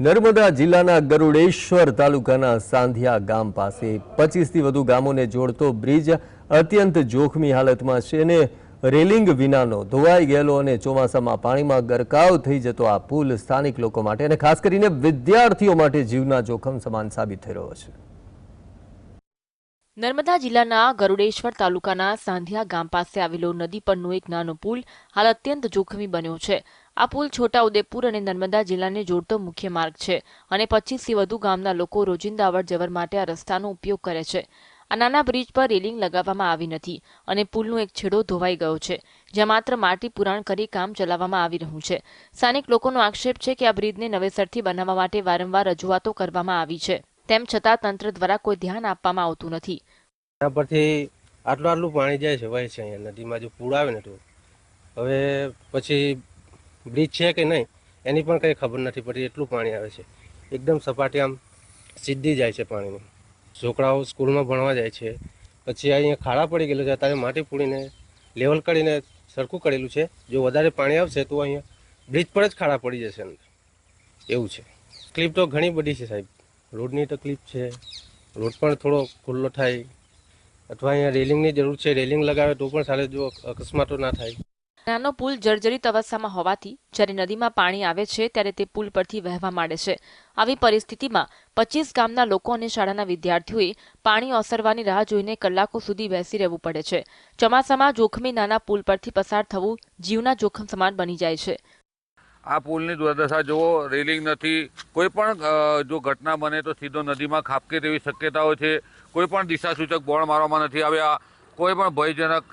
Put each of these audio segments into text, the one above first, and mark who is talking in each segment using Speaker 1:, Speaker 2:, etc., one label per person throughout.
Speaker 1: નર્મદા જિલ્લાના ગરુડેશ્વર તાલુકાના સાંધિયા ગામ પાસે પચીસથી વધુ ગામોને જોડતો બ્રિજ અત્યંત જોખમી હાલતમાં છે અને રેલિંગ વિનાનો ધોવાઈ ગયેલો અને ચોમાસામાં પાણીમાં ગરકાવ થઈ જતો આ પુલ સ્થાનિક લોકો માટે અને ખાસ કરીને વિદ્યાર્થીઓ માટે જીવના જોખમ સમાન સાબિત થઈ રહ્યો છે.
Speaker 2: નર્મદા જિલ્લાના ગરુડેશ્વર તાલુકાના સાંધિયા ગામ પાસે આવેલો નદી પરનો એક નાનો પુલ હાલ અત્યંત જોખમી બન્યો છે. આ પુલ છોટા ઉદેપુર અને નર્મદા જિલ્લાને જોડતો મુખ્ય માર્ગ છે અને પચીસથી વધુ ગામના લોકો રોજિંદા અવર જવર માટે આ રસ્તાનો ઉપયોગ કરે છે. આ નાના બ્રિજ પર રેલિંગ લગાવવામાં આવી નથી અને પુલનો એક છેડો ધોવાઈ ગયો છે, જ્યાં માત્ર માટી પુરાણ કરી કામ ચલાવવામાં આવી રહ્યું છે. સ્થાનિક લોકોનો આક્ષેપ છે કે આ બ્રિજને નવેસરથી બનાવવા માટે વારંવાર રજૂઆતો કરવામાં આવી છે, તેમ છતાં તંત્ર દ્વારા કોઈ ધ્યાન આપવામાં આવતું નથી.
Speaker 3: પરથી આટલું આટલું પાણી જાય છે વહે છે અહીંયા નદીમાં જો પૂર આવે ને તો. હવે પછી બ્રિજ છે કે નહીં, એની પણ કંઈ ખબર નથી પડતી, એટલું પાણી આવે છે. એકદમ સપાટી આમ સીધી જાય છે પાણીની. છોકરાઓ સ્કૂલમાં ભણવા જાય છે. પછી અહીંયા ખાડા પડી ગયેલું છે, અત્યારે માટી પૂરીને લેવલ કરીને સરખું કરેલું છે. જો વધારે પાણી આવશે તો અહીંયા બ્રિજ પર જ ખાડા પડી જશે અંદર. એવું છે. તકલીફ તો ઘણી બધી છે સાહેબ. રોડની તકલીફ છે. રોડ પણ થોડો ખુલ્લો થાય. અથવા અહીંયા રેલિંગની જરૂર છે, રેલિંગ લગાવે તો પણ સારું જો અકસ્માતો ના થાય.
Speaker 2: નાનો પુલ જર્જરિત અવસ્થામાં હોવાથી જ્યારે નદીમાં પાણી આવે છે ત્યારે તે પુલ પરથી વહેવા માંડે છે. આવી પરિસ્થિતિમાં પચીસ ગામના લોકો અને શાળાના વિદ્યાર્થીઓએ પાણી ઓસરવાની રાહ જોઈને કલાકો સુધી બેસી રહેવું પડે છે. ચોમાસામાં જોખમી નાના પુલ પરથી પસાર થવું જીવના જોખમ સમાન બની જાય છે.
Speaker 4: આ પુલની દુર્દશા જુઓ, રેલિંગ નથી. કોઈ પણ જો ઘટના બને તો સીધો નદીમાં ખાબકે તેવી શક્યતાઓ છે. કોઈ પણ દિશાસૂચક બોર્ડ મારવામાં નથી આવ્યા. કોઈ પણ ભયજનક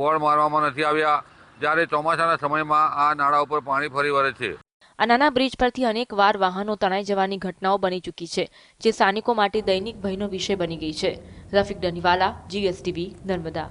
Speaker 4: બોર્ડ મારવામાં નથી આવ્યા. જ્યારે ચોમાસાના સમયમાં આ નાળા ઉપર પાણી ફરી વળે છે.
Speaker 2: આ નાના બ્રિજ પરથી અનેક વાર વાહનો તણાઈ જવાની ઘટનાઓ બની ચૂકી છે, જે સ્થાનિકો માટે દૈનિક ભયનો વિષય બની ગઈ છે. રફિક ડનીવાલા જીએસટીવી, નર્મદા.